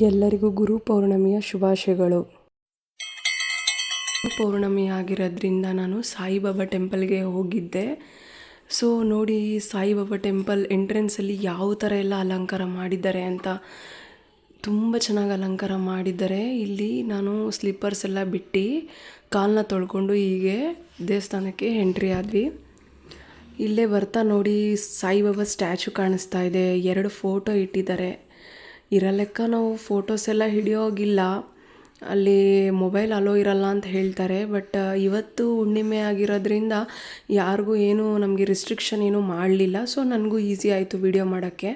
ಎಲ್ಲರಿಗೂ ಗುರು ಪೌರ್ಣಮಿಯ ಶುಭಾಶಯಗಳು. ಗುರು ಪೌರ್ಣಮಿ ಆಗಿರೋದ್ರಿಂದ ನಾನು ಸಾಯಿಬಾಬಾ ಟೆಂಪಲ್ಗೆ ಹೋಗಿದ್ದೆ. ಸೊ, ನೋಡಿ ಸಾಯಿಬಾಬಾ ಟೆಂಪಲ್ ಎಂಟ್ರೆನ್ಸಲ್ಲಿ ಯಾವ ಥರ ಎಲ್ಲ ಅಲಂಕಾರ ಮಾಡಿದ್ದಾರೆ ಅಂತ ತುಂಬ ಚೆನ್ನಾಗಿ ಅಲಂಕಾರ ಮಾಡಿದ್ದಾರೆ. ಇಲ್ಲಿ ನಾನು ಸ್ಲಿಪ್ಪರ್ಸ್ ಎಲ್ಲ ಬಿಟ್ಟು ಕಾಲನ್ನ ತೊಳ್ಕೊಂಡು ಹೀಗೆ ದೇವಸ್ಥಾನಕ್ಕೆ ಎಂಟ್ರಿ ಆದ್ವಿ. ಇಲ್ಲೇ ಬರ್ತಾ ನೋಡಿ ಸಾಯಿಬಾಬಾ ಸ್ಟ್ಯಾಚು ಕಾಣಿಸ್ತಾ ಇದೆ. ಎರಡು ಫೋಟೋ ಇಟ್ಟಿದ್ದಾರೆ. ಇರೋ ಲೆಕ್ಕ ನಾವು ಫೋಟೋಸ್ ಎಲ್ಲ ಹಿಡಿಯೋಗಿಲ್ಲ. ಅಲ್ಲಿ ಮೊಬೈಲ್ ಅಲೋ ಇರಲ್ಲ ಅಂತ ಹೇಳ್ತಾರೆ. ಬಟ್ ಇವತ್ತು ಹುಣ್ಣಿಮೆ ಆಗಿರೋದ್ರಿಂದ ಯಾರಿಗೂ ಏನೂ ನಮಗೆ ರಿಸ್ಟ್ರಿಕ್ಷನ್ ಏನೂ ಮಾಡಲಿಲ್ಲ. ಸೊ ನನಗೂ ಈಸಿ ಆಯಿತು ವಿಡಿಯೋ ಮಾಡೋಕ್ಕೆ.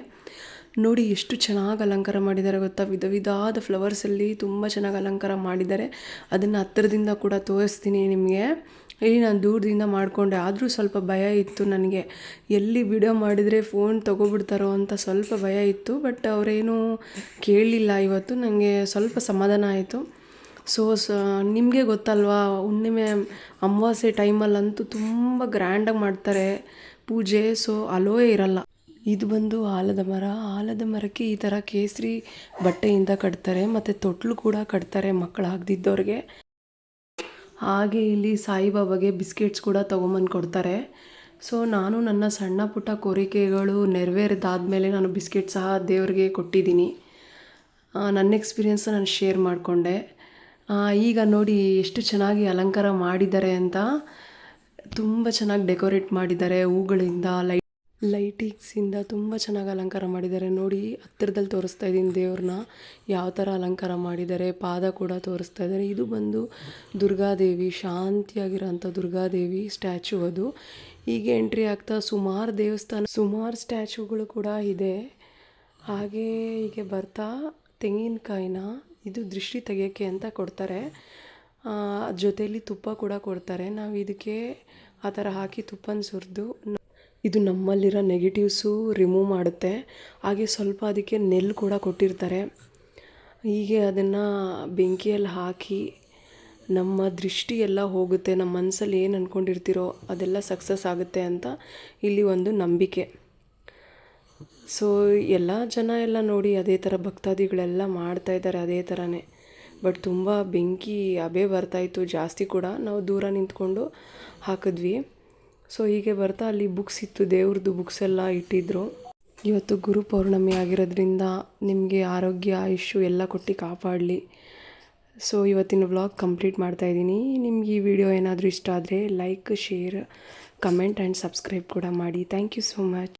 ನೋಡಿ ಎಷ್ಟು ಚೆನ್ನಾಗಿ ಅಲಂಕಾರ ಮಾಡಿದ್ದಾರೆ ಗೊತ್ತಾ? ವಿಧ ವಿಧವಾದ ಫ್ಲವರ್ಸಲ್ಲಿ ತುಂಬ ಚೆನ್ನಾಗಿ ಅಲಂಕಾರ ಮಾಡಿದ್ದಾರೆ ಅದನ್ನು ಹತ್ತಿರದಿಂದ ಕೂಡ ತೋರಿಸ್ತೀನಿ ನಿಮಗೆ. ಇಲ್ಲಿ ನಾನು ದೂರದಿಂದ ಮಾಡಿಕೊಂಡೆ. ಆದರೂ ಸ್ವಲ್ಪ ಭಯ ಇತ್ತು ನನಗೆ. ಎಲ್ಲಿ ವಿಡಿಯೋ ಮಾಡಿದರೆ ಫೋನ್ ತೊಗೊಬಿಡ್ತಾರೋ ಅಂತ ಸ್ವಲ್ಪ ಭಯ ಇತ್ತು. ಬಟ್ ಅವರೇನು ಕೇಳಲಿಲ್ಲ ಇವತ್ತು. ನನಗೆ ಸ್ವಲ್ಪ ಸಮಾಧಾನ ಆಯಿತು. ಸೊ ಸ, ನಿಮಗೆ ಗೊತ್ತಲ್ವಾ? ಹುಣ್ಣಿಮೆ ಅಮಾವಾಸ್ಯೆ ಟೈಮಲ್ಲಂತೂ ತುಂಬ ಗ್ರ್ಯಾಂಡಾಗಿ ಮಾಡ್ತಾರೆ ಪೂಜೆ. ಸೊ ಅಲೋಯೇ ಇರಲ್ಲ. ಇದು ಬಂದು ಆಲದ ಮರ. ಆಲದ ಮರಕ್ಕೆ ಈ ಥರ ಕೇಸರಿ ಬಟ್ಟೆಯಿಂದ ಕಟ್ತಾರೆ, ಮತ್ತು ತೊಟ್ಲು ಕೂಡ ಕಟ್ತಾರೆ ಮಕ್ಕಳಾಗದಿದ್ದವ್ರಿಗೆ ಹಾಗೆ ಇಲ್ಲಿ ಸಾಯಿಬಾಬಾಗೆ ಬಿಸ್ಕೆಟ್ಸ್ ಕೂಡ ತೊಗೊಂಬಂದು ಕೊಡ್ತಾರೆ. ಸೊ, ನಾನು ನನ್ನ ಸಣ್ಣ ಪುಟ್ಟ ಕೋರಿಕೆಗಳು ನೆರವೇರಿದಾದ್ಮೇಲೆ ನಾನು ಬಿಸ್ಕೆಟ್ ಸಹ ದೇವರಿಗೆ ಕೊಟ್ಟಿದ್ದೀನಿ. ನನ್ನ ಎಕ್ಸ್ಪೀರಿಯೆನ್ಸ್ ನಾನು ಶೇರ್ ಮಾಡಿಕೊಂಡೆ. ಈಗ ನೋಡಿ ಎಷ್ಟು ಚೆನ್ನಾಗಿ ಅಲಂಕಾರ ಮಾಡಿದ್ದಾರೆ ಅಂತ. ತುಂಬ ಚೆನ್ನಾಗಿ ಡೆಕೋರೇಟ್ ಮಾಡಿದ್ದಾರೆ ಹೂಗಳಿಂದ, ಲೈಟ್ ಲೈಟಿಂಗ್ಸಿಂದ ತುಂಬ ಚೆನ್ನಾಗಿ ಅಲಂಕಾರ ಮಾಡಿದ್ದಾರೆ. ನೋಡಿ, ಹತ್ತಿರದಲ್ಲಿ ತೋರಿಸ್ತಾ ಇದ್ದೀನಿ ದೇವ್ರನ್ನ. ಯಾವ ಥರ ಅಲಂಕಾರ ಮಾಡಿದ್ದಾರೆ. ಪಾದ ಕೂಡ ತೋರಿಸ್ತಾ ಇದ್ದಾರೆ. ಇದು ಬಂದು ದುರ್ಗಾದೇವಿ, ಶಾಂತಿಯಾಗಿರೋಂಥ ದುರ್ಗಾದೇವಿ ಸ್ಟ್ಯಾಚು ಅದು. ಹೀಗೆ ಎಂಟ್ರಿ ಆಗ್ತಾ ಸುಮಾರು ದೇವಸ್ಥಾನ, ಸುಮಾರು ಸ್ಟ್ಯಾಚುಗಳು ಕೂಡ ಇದೆ. ಹಾಗೆ ಹೀಗೆ ಬರ್ತಾ ತೆಂಗಿನಕಾಯಿನ ಇದು ದೃಷ್ಟಿ ತೆಗೆಯೋಕ್ಕೆ ಅಂತ ಕೊಡ್ತಾರೆ. ಜೊತೆಯಲ್ಲಿ ತುಪ್ಪ ಕೂಡ ಕೊಡ್ತಾರೆ. ನಾವು ಇದಕ್ಕೆ ಆ ಥರ ಹಾಕಿ ತುಪ್ಪನ ಸುರಿದು ಇದು ನಮ್ಮಲ್ಲಿರೋ ನೆಗೆಟಿವ್ಸು ರಿಮೂವ್ ಮಾಡುತ್ತೆ. ಹಾಗೆ ಸ್ವಲ್ಪ ಅದಕ್ಕೆ ನೆಲ್ಲು ಕೂಡ ಕೊಟ್ಟಿರ್ತಾರೆ. ಹೀಗೆ ಅದನ್ನು ಬೆಂಕಿಯಲ್ಲಿ ಹಾಕಿ ನಮ್ಮ ದೃಷ್ಟಿ ಎಲ್ಲ ಹೋಗುತ್ತೆ. ನಮ್ಮ ಮನಸ್ಸಲ್ಲಿ ಏನು ಅಂದ್ಕೊಂಡಿರ್ತೀರೋ ಅದೆಲ್ಲ ಸಕ್ಸಸ್ ಆಗುತ್ತೆ ಅಂತ ಇಲ್ಲಿ ಒಂದು ನಂಬಿಕೆ. ಸೊ ಎಲ್ಲ ಜನ ಎಲ್ಲ ನೋಡಿ ಅದೇ ಥರ ಭಕ್ತಾದಿಗಳೆಲ್ಲ ಮಾಡ್ತಾ ಇದ್ದಾರೆ ಅದೇ ಥರನೇ ಬಟ್ ತುಂಬ ಬೆಂಕಿ ಅಬೇ ಬರ್ತಾಯಿತ್ತು ಜಾಸ್ತಿ ಕೂಡ. ನಾವು ದೂರ ನಿಂತ್ಕೊಂಡು ಹಾಕಿದ್ವಿ. ಸೊ ಹೀಗೆ ಬರ್ತಾ ಅಲ್ಲಿ ಬುಕ್ಸ್ ಇತ್ತು. ದೇವ್ರದ್ದು ಬುಕ್ಸ್ ಎಲ್ಲ ಇಟ್ಟಿದ್ರು. ಇವತ್ತು ಗುರು ಪೌರ್ಣಮಿ ಆಗಿರೋದ್ರಿಂದ ನಿಮಗೆ ಆರೋಗ್ಯ, ಆಯುಷ್ಯು ಎಲ್ಲ ಕೊಟ್ಟು ಕಾಪಾಡಲಿ. ಸೊ ಇವತ್ತಿನ ವ್ಲಾಗ್ ಕಂಪ್ಲೀಟ್ ಮಾಡ್ತಾ ಇದ್ದೀನಿ. ನಿಮ್ಗೆ ಈ ವಿಡಿಯೋ ಏನಾದರೂ ಇಷ್ಟ ಆದರೆ like share comment and subscribe ಕೂಡ ಮಾಡಿ. Thank you so much